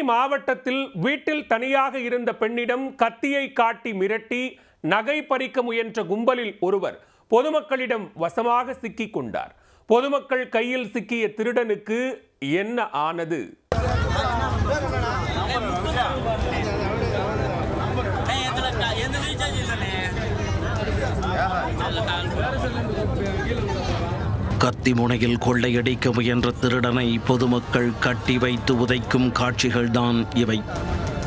தேனி மாவட்டத்தில் வீட்டில் தனியாக இருந்த பெண்ணிடம் கத்தியை காட்டி மிரட்டி நகை பறிக்க முயன்ற கும்பலில் ஒருவர் பொதுமக்களிடம் வசமாக சிக்கிக் கொண்டார். பொதுமக்கள் கையில் சிக்கிய திருடனுக்கு என்ன ஆனது? எந்த கத்தி முனையில் கொள்ளையடிக்க முயன்ற திருடனை பொதுமக்கள் கட்டி வைத்து உதைக்கும் காட்சிகள்தான் இவை.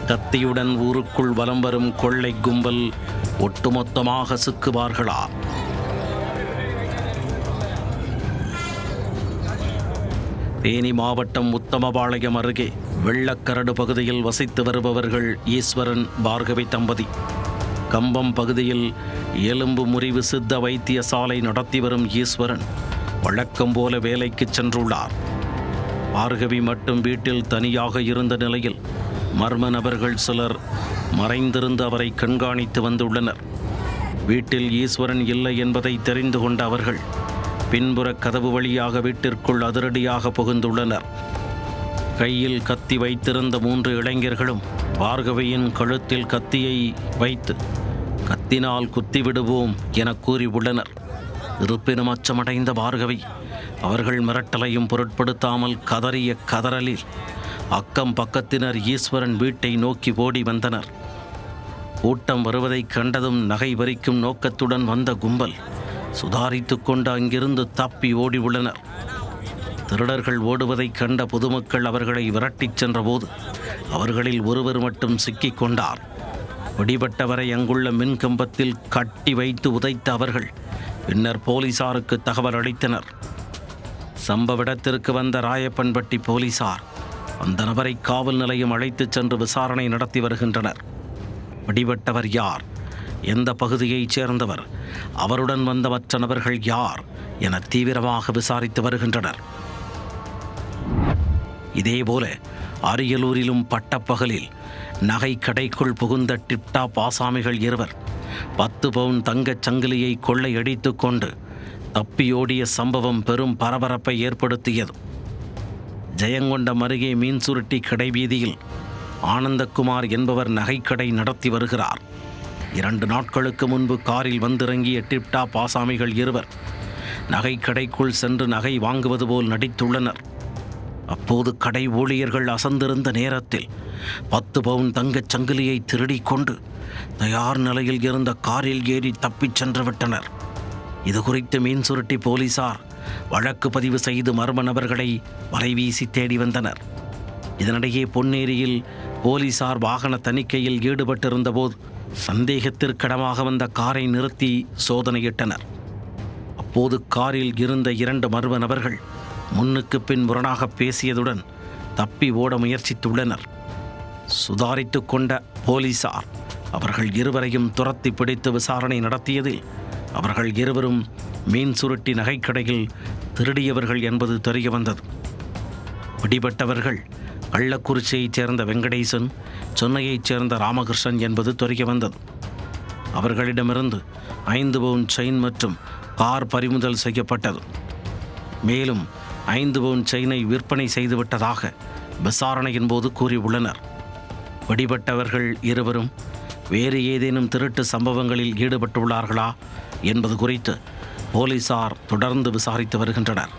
கத்தியுடன் ஊருக்குள் வலம் வரும் கொள்ளை கும்பல் ஒட்டுமொத்தமாக சிக்குவார்களா? தேனி மாவட்டம் உத்தமபாளையம் அருகே வெள்ளக்கரடு பகுதியில் வசித்து வருபவர்கள் ஈஸ்வரன் பார்கவி தம்பதி. கம்பம் பகுதியில் எலும்பு முறிவு சித்த வைத்தியசாலை நடத்தி வரும் ஈஸ்வரன். வழக்கம் போல வேலைக்கு சென்றுள்ளார். பார்கவி மட்டும் வீட்டில் தனியாக இருந்த நிலையில் மர்ம நபர்கள் சிலர் மறைந்திருந்து அவரை கண்காணித்து வந்துள்ளனர். வீட்டில் ஈஸ்வரன் இல்லை என்பதை தெரிந்து கொண்ட அவர்கள் பின்புற கதவு வழியாக வீட்டிற்குள் அதிரடியாக புகுந்துள்ளனர். கையில் கத்தி வைத்திருந்த மூன்று இளைஞர்களும் பார்கவியின் கழுத்தில் கத்தியை வைத்து கத்தினால் குத்திவிடுவோம் என கூறியுள்ளனர். இருப்பினும் அச்சமடைந்த பார்கவி அவர்கள் மிரட்டலையும் பொருட்படுத்தாமல் கதறிய கதறலில் அக்கம் பக்கத்தினர் ஈஸ்வரன் வீட்டை நோக்கி ஓடி வந்தனர். கூட்டம் வருவதைக் கண்டதும் நகை பறிக்கும் நோக்கத்துடன் வந்த கும்பல் சுதாரித்து கொண்டு அங்கிருந்து தப்பி ஓடி உள்ளனர். திருடர்கள் ஓடுவதைக் கண்ட பொதுமக்கள் அவர்களை விரட்டிச் சென்றபோது அவர்களில் ஒருவர் மட்டும் சிக்கிக் கொண்டார். பிடிபட்டவரை அங்குள்ள மின்கம்பத்தில் கட்டி வைத்து உதைத்த அவர்கள் பின்னர் போலீசாருக்கு தகவல் அளித்தனர். சம்பவ இடத்திற்கு வந்த ராயப்பன்பட்டி போலீசார் அந்த நபரை காவல் நிலையம் அழைத்துச் சென்று விசாரணை நடத்தி வருகின்றனர். பிடிபட்டவர் யார்? எந்த பகுதியைச் சேர்ந்தவர்? அவருடன் வந்த மற்ற நபர்கள் யார்? என தீவிரமாக விசாரித்து வருகின்றனர். இதேபோல அரியலூரிலும் பட்டப்பகலில் நகை கடைக்குள் புகுந்த டிப்டாப் ஆசாமிகள் இருவர் பத்து பவுன் தங்கச் சங்கிலியை கொள்ளையடித்து கொண்டு தப்பியோடிய சம்பவம் பெரும் பரபரப்பை ஏற்படுத்தியது. ஜெயங்கொண்டம் அருகே மீன் சுருட்டி கடை வீதியில் ஆனந்தகுமார் என்பவர் நகைக்கடை நடத்தி வருகிறார். இரண்டு நாட்களுக்கு முன்பு காரில் வந்திறங்கிய டிப்டாப் ஆசாமிகள் இருவர் நகைக்கடைக்குள் சென்று நகை வாங்குவது போல் நடித்துள்ளனர். அப்போது கடை ஊழியர்கள் அசந்திருந்த நேரத்தில் பத்து பவுன் தங்கச் சங்கிலியை திருடிக்கொண்டு தயார் நிலையில் இருந்த காரில் ஏறி தப்பிச் சென்று விட்டனர். இது குறித்து மீன் சுருட்டி போலீசார் வழக்கு பதிவு செய்து மர்ம நபர்களை வலைவீசி தேடி வந்தனர். இதனிடையே பொன்னேரியில் போலீசார் வாகன தணிக்கையில் ஈடுபட்டிருந்தபோது சந்தேகத்திற்கிடமாக வந்த காரை நிறுத்தி சோதனையிட்டனர். அப்போது காரில் இருந்த இரண்டு மர்ம நபர்கள் முன்னுக்கு பின் முரணாக பேசியதுடன் தப்பி ஓட முயற்சித்துள்ளனர். சுதாரித்து கொண்ட போலீசார் அவர்கள் இருவரையும் துரத்தி பிடித்து விசாரணை நடத்தியதில் அவர்கள் இருவரும் மீன் சுருட்டி நகைக்கடையில் திருடியவர்கள் என்பது தெரிய வந்தது பிடிபட்டவர்கள் கள்ளக்குறிச்சியைச் சேர்ந்த வெங்கடேசன் சென்னையைச் சேர்ந்த ராமகிருஷ்ணன் என்பது தெரிய வந்தது அவர்களிடமிருந்து ஐந்து பவுன் செயின் மற்றும் கார் பறிமுதல் செய்யப்பட்டது. மேலும் ஐந்து பவுன் செயினை விற்பனை செய்துவிட்டதாக விசாரணையின் போது கூறியுள்ளனர். பிடிபட்டவர்கள் இருவரும் வேறு ஏதேனும் திருட்டு சம்பவங்களில் ஈடுபட்டுள்ளார்களா என்பது குறித்து போலீசார் தொடர்ந்து விசாரித்து வருகின்றனர்.